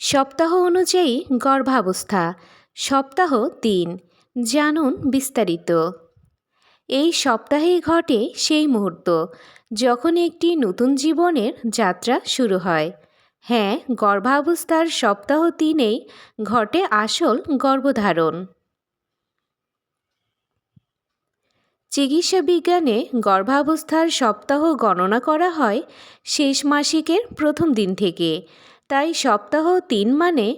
সপ্তাহ অনুযায়ী গর্ভাবস্থা, সপ্তাহ তিন, জানুন বিস্তারিত। এই সপ্তাহেই ঘটে সেই মুহূর্ত, যখন একটি নতুন জীবনের যাত্রা শুরু হয়। হ্যাঁ গর্ভাবস্থার সপ্তাহ তিনেই ঘটে আসল গর্ভধারণ। চিকিৎসা বিজ্ঞানে গর্ভাবস্থার সপ্তাহ গণনা করা হয় শেষ মাসিকের প্রথম দিন থেকে। তাই সপ্তাহ তিন মানে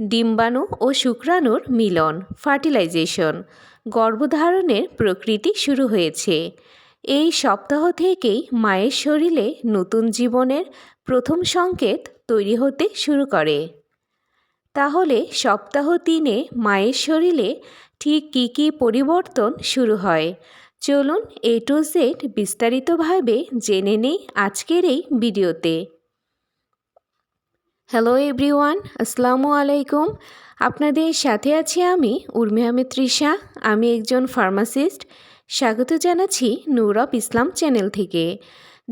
ডিম্বাণু ও শুক্রাণুর মিলন, ফার্টিলাইজেশন, গর্ভধারণের প্রকৃতি শুরু হয়েছে। এই সপ্তাহ থেকেই মায়ের শরীরে নতুন জীবনের প্রথম সংকেত তৈরি হতে শুরু করে। তাহলে সপ্তাহ তিনে মায়ের শরীরে ঠিক কী কী পরিবর্তন শুরু হয়? চলুন এ টু জেড বিস্তারিতভাবে জেনে নেই আজকের এই ভিডিওতে। হ্যালো এভরিওয়ান আসসালামু আলাইকুম আপনাদের সাথে আছি আমি উর্মি আহমেদ তৃষা। আমি একজন ফার্মাসিস্ট স্বাগত জানাচ্ছি নূর অফ ইসলাম চ্যানেল থেকে,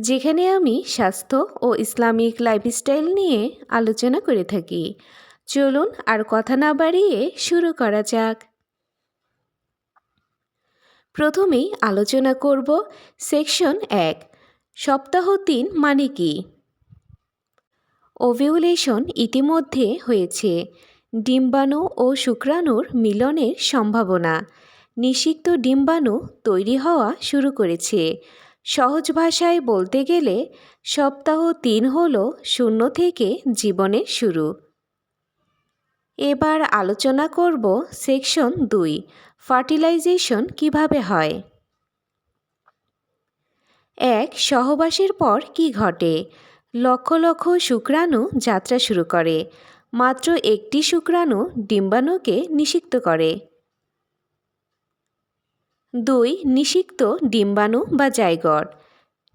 যেখানে আমি স্বাস্থ্য ও ইসলামিক লাইফস্টাইল নিয়ে আলোচনা করে থাকি। চলুন আর কথা না বাড়িয়ে শুরু করা যাক। প্রথমেই আলোচনা করব সেকশন এক, সপ্তাহ তিন মানে কি? ওভিউলেশন ইতিমধ্যে হয়েছে। ডিম্বাণু ও শুক্রাণুর মিলনের সম্ভাবনা। নিষিক্ত ডিম্বাণু তৈরি হওয়া শুরু করেছে। সহজ ভাষায় বলতে গেলে, সপ্তাহ তিন হল শূন্য থেকে জীবনের শুরু। এবার আলোচনা করব সেকশন দুই, ফার্টিলাইজেশন কীভাবে হয়? এক, সহবাসের পর কি ঘটে? লক্ষ লক্ষ শুক্রাণু যাত্রা শুরু করে। মাত্র একটি শুক্রাণু ডিম্বাণুকে নিষিক্ত করে। দুই, নিষিক্ত ডিম্বাণু বা জাইগট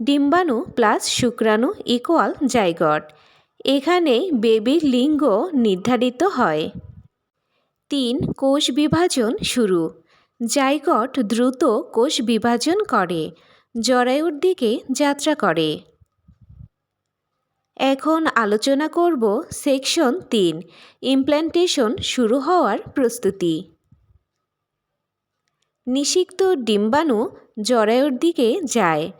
ডিম্বাণু প্লাস শুক্রাণু ইকুয়াল জাইগট এখানে বেবির লিঙ্গ নির্ধারিত হয়। তিন, কোষ বিভাজন শুরু। জাইগট দ্রুত কোষ বিভাজন করে, জরায়ুর দিকে যাত্রা করে। এখন আলোচনা করব সেকশন তিন ইমপ্ল্যান্টেশন শুরু হওয়ার প্রস্তুতি। নিষিক্ত ডিম্বাণু জরায়ুর দিকে যায়।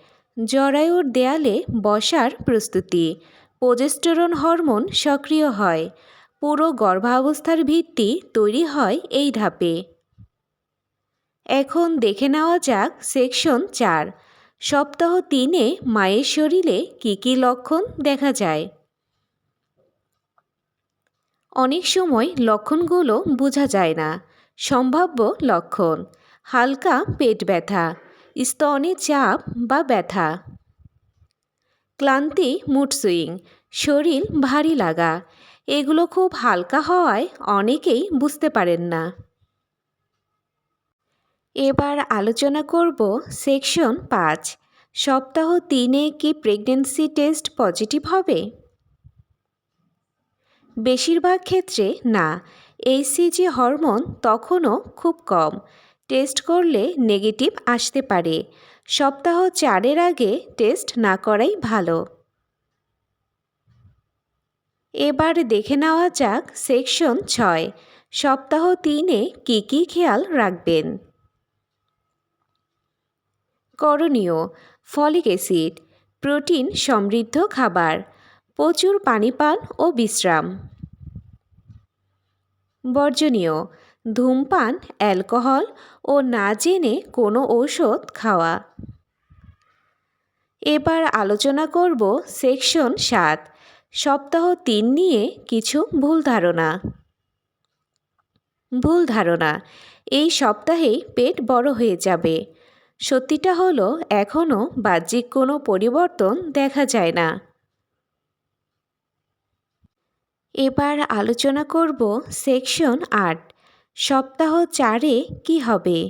জরায়ুর দেয়ালে বসার প্রস্তুতি। প্রোজেস্টেরন হরমোন সক্রিয় হয়। পুরো গর্ভাবস্থার ভিত্তি তৈরি হয় এই ধাপে। এখন দেখে নেওয়া যাক সেকশন চার সপ্তাহ তিনে মায়ের শরীরে কী কী লক্ষণ দেখা যায়? অনেক সময় লক্ষণগুলো বোঝা যায় না। সম্ভাব্য লক্ষণ হালকা পেট ব্যথা, স্তনে চাপ বা ব্যথা। ক্লান্তি, মুড সুইং, শরীর ভারী লাগা, এগুলো খুব হালকা হওয়ায় অনেকেই বুঝতে পারেন না। এবার আলোচনা করব সেকশন পাঁচ। সপ্তাহ তিনে কি প্রেগনেন্সি টেস্ট পজিটিভ হবে? বেশিরভাগ ক্ষেত্রে না। এইসিজি হরমোন তখনও খুব কম। টেস্ট করলে নেগেটিভ আসতে পারে। সপ্তাহ চারের আগে টেস্ট না করাই ভালো। এবার দেখে নেওয়া যাক সেকশন ছয়। সপ্তাহ তিনে কী কী খেয়াল রাখবেন? করণীয়। ফলিক অ্যাসিড, প্রোটিন সমৃদ্ধ খাবার, প্রচুর পানি পান ও বিশ্রাম। বর্জনীয়, ধূমপান, অ্যালকোহল ও না জেনে কোনো ঔষধ খাওয়া। এবার আলোচনা করব সেকশন সাত, সপ্তাহ তিন নিয়ে কিছু ভুল ধারণা। ভুল ধারণা, এই সপ্তাহেই পেট বড় হয়ে যাবে। সত্যিটা হলো এখনও বাহ্যিক কোনো পরিবর্তন দেখা যায় না। এবার আলোচনা করব সেকশন আট, সপ্তাহ চারে কি হবে?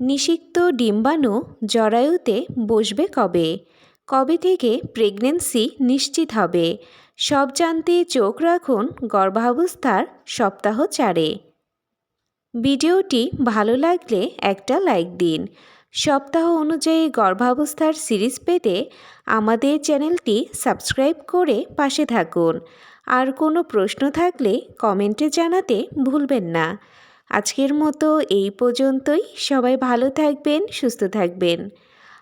নিষিক্ত ডিম্বাণু জরায়ুতে বসবে কবে? কবে থেকে প্রেগনেন্সি নিশ্চিত হবে? সব জানতে চোখ রাখুন গর্ভাবস্থার সপ্তাহ চারে। ভিডিওটি ভালো লাগলে একটা লাইক দিন। সপ্তাহ অনুযায়ী গর্ভাবস্থার সিরিজ পেতে আমাদের চ্যানেলটি সাবস্ক্রাইব করে পাশে থাকুন। আর কোনো প্রশ্ন থাকলে কমেন্টে জানাতে ভুলবেন না। আজকের মতো এই পর্যন্তই। সবাই ভালো থাকবেন, সুস্থ থাকবেন।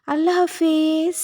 আল্লাহ হাফিজ।